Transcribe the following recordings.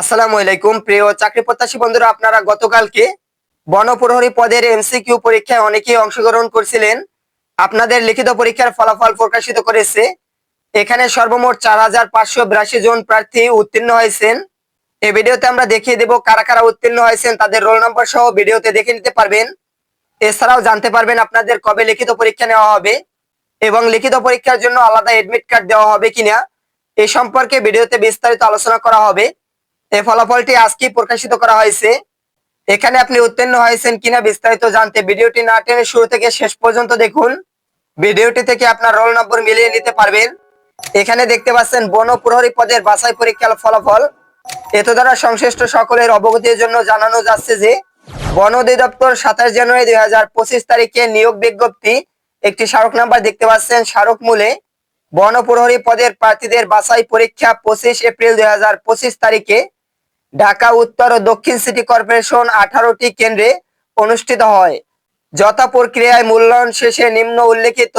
আসসালামু আলাইকুম। প্রিয় চাকরি প্রত্যাশী বন্ধুরা, আপনারা গতকালকে বনপ্রহরী পদের এমসিকিউ পরীক্ষায় অনেকেই অংশগ্রহণ করছিলেন। আপনাদের লিখিত পরীক্ষার ফলাফল প্রকাশিত করেছে। এখানে সর্বমোট চার হাজার পাঁচশো বিরাশি জন প্রার্থী উত্তীর্ণ হয়েছেন। এই ভিডিওতে আমরা দেখিয়ে দেব কারা কারা উত্তীর্ণ হয়েছেন, তাদের রোল নম্বর সহ ভিডিওতে দেখে নিতে পারবেন। এছাড়াও জানতে পারবেন আপনাদের কবে লিখিত পরীক্ষা নেওয়া হবে এবং লিখিত পরীক্ষার জন্য আলাদা এডমিট কার্ড দেওয়া হবে কিনা। এ সম্পর্কে ভিডিওতে বিস্তারিত আলোচনা করা হবে। এই ফলাফলটি আজকেই প্রকাশিত করা হয়েছে। এখানে আপনি উত্তীর্ণ হয়েছেন কিনা বিস্তারিত জানতে ভিডিওটি না টেনে শুরু থেকে শেষ পর্যন্ত দেখুন। ভিডিওটি থেকে আপনার রোল নম্বর মিলিয়ে নিতে পারবেন। এখানে দেখতে পাচ্ছেন, বন প্রহরী পদের বাছাই পরীক্ষার ফলাফল। এত দ্বারা সংশ্লিষ্ট সকলের অবগতির জন্য জানানো যাচ্ছে যে, বন অধিদপ্তর সাতাশ জানুয়ারি দুই হাজার পঁচিশ তারিখে নিয়োগ বিজ্ঞপ্তি, একটি স্মারক নাম্বার দেখতে পাচ্ছেন, স্মারক মূলে বন প্রহরী পদের প্রার্থীদের বাছাই পরীক্ষা পঁচিশ এপ্রিল দুই হাজার পঁচিশ তারিখে ঢাকা, উত্তর ও দক্ষিণ সিটি কর্পোরেশন আঠারোটি কেন্দ্রে অনুষ্ঠিত হয়। যথা প্রক্রিয়ায় মূল্যায়ন শেষে নিম্ন উল্লেখিত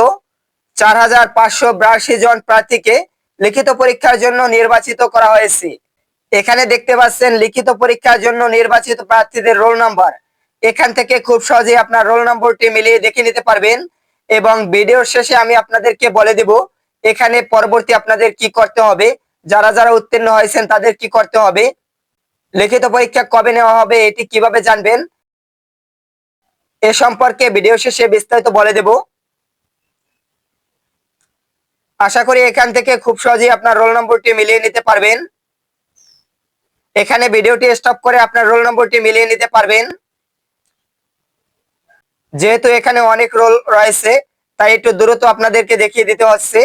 চার হাজার পাঁচশো বিরাশি জন প্রার্থীকে লিখিত পরীক্ষার জন্য নির্বাচিত করা হয়েছে। এখানে দেখতে পাচ্ছেন লিখিত পরীক্ষার জন্য নির্বাচিত প্রার্থীদের রোল নাম্বার। এখান থেকে খুব সহজেই আপনার রোল নম্বরটি মিলিয়ে দেখে নিতে পারবেন এবং ভিডিওর শেষে আমি আপনাদেরকে বলে দেব এখানে পরবর্তী আপনাদের কি করতে হবে, যারা যারা উত্তীর্ণ হয়েছেন তাদের কি করতে হবে লিখিত পরীক্ষা কবে নেওয়া হবে, এটি কীভাবে জানবেন? এ সম্পর্কে ভিডিও শেষে বিস্তারিত বলে দেব। আশা করি এখান থেকে খুব সহজেই আপনার রোল নম্বরটি মিলিয়ে নিতে পারবেন। এখানে ভিডিওটি স্টপ করে আপনার রোল নম্বরটি মিলিয়ে নিতে পারবেন। যেহেতু এখানে অনেক রোল রয়েছে, তাই একটু দ্রুত আপনাদেরকে দেখিয়ে দিতে হচ্ছে।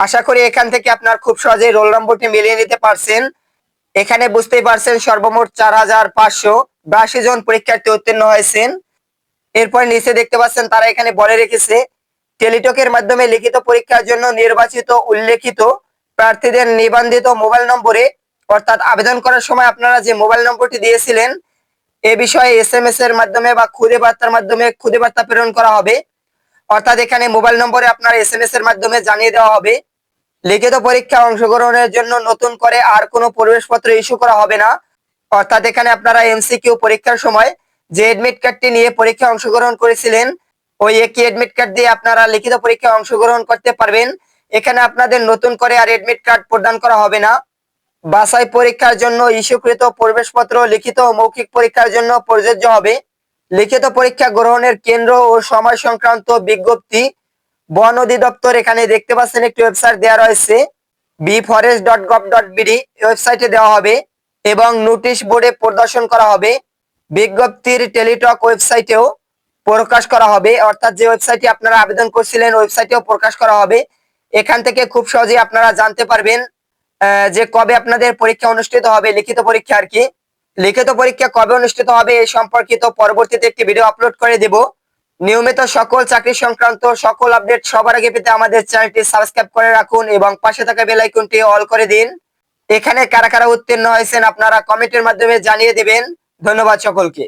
আশা করি এখান থেকে আপনার খুব সহজেই রোল নম্বরটি মিলিয়ে নিতে পারছেন। এখানে বুঝতেই পারছেন সর্বমোট চার হাজার পাঁচশো বিরাশি জন পরীক্ষার্থী উত্তীর্ণ হয়েছেন। এরপর নিচে দেখতে পাচ্ছেন তারা এখানে বলে রেখেছে, টেলিটকের মাধ্যমে লিখিত পরীক্ষার জন্য নির্বাচিত উল্লেখিত প্রার্থীদের নিবন্ধিত মোবাইল নম্বরে অর্থাৎ আবেদন করার সময় আপনারা যে মোবাইল নম্বরটি দিয়েছিলেন, এ বিষয়ে এস এম এস এর মাধ্যমে বা খুদে বার্তার মাধ্যমে খুদে বার্তা প্রেরণ করা হবে। অর্থাৎ এখানে মোবাইল নম্বরে আপনার এস এম এস এর মাধ্যমে জানিয়ে দেওয়া হবে। লিখিত পরীক্ষা অংশগ্রহণের জন্য নতুন করে আর কোনো প্রবেশপত্র ইস্যু করা হবে না। অর্থাৎ এখানে আপনারা এমসিকিউ পরীক্ষার সময় যে এডমিট কার্ডটি নিয়ে পরীক্ষা অংশগ্রহণ করেছিলেন, ওই একই এডমিট কার্ড দিয়ে আপনারা লিখিত পরীক্ষা অংশগ্রহণ করতে পারবেন। এখানে আপনাদের নতুন করে আর এডমিট কার্ড প্রদান করা হবে না। বাছাই পরীক্ষার জন্য ইস্যুকৃত প্রবেশপত্র, লিখিত মৌখিক পরীক্ষার জন্য প্রযোজ্য হবে। লিখিত পরীক্ষা গ্রহণের কেন্দ্র ও সময় সংক্রান্ত বিজ্ঞপ্তি বন অধিদপ্তর এখানে দেখতে পাচ্ছেন একটি ওয়েবসাইট দেওয়া রয়েছে B forest dot gov dot BD ওয়েবসাইটে দেওয়া হবে এবং নোটিশ বোর্ডে প্রদর্শন করা হবে, বিজ্ঞপ্তির টেলিটক ওয়েবসাইটেও প্রকাশ করা হবে, অর্থাৎ যে ওয়েবসাইটে আপনারা আবেদন করছিলেন ওয়েবসাইটেও প্রকাশ করা হবে। এখান থেকে খুব সহজেই আপনারা জানতে পারবেন যে কবে আপনাদের পরীক্ষা অনুষ্ঠিত হবে, লিখিত পরীক্ষা আর কি। লিখিত পরীক্ষা কবে অনুষ্ঠিত হবে এই সম্পর্কিত পরবর্তীতে একটি ভিডিও আপলোড করে দেব। নিয়মিত সকল চাকরি সংক্রান্ত সকল আপডেট সবার আগে পেতে আমাদের চ্যানেলটি সাবস্ক্রাইব করে রাখুন এবং পাশে থাকা বেল আইকনটি অল করে দিন। এখানে কারা কারা উত্তীর্ণ হয়েছেন আপনারা কমেন্টের মাধ্যমে জানিয়ে দেবেন। ধন্যবাদ সকলকে।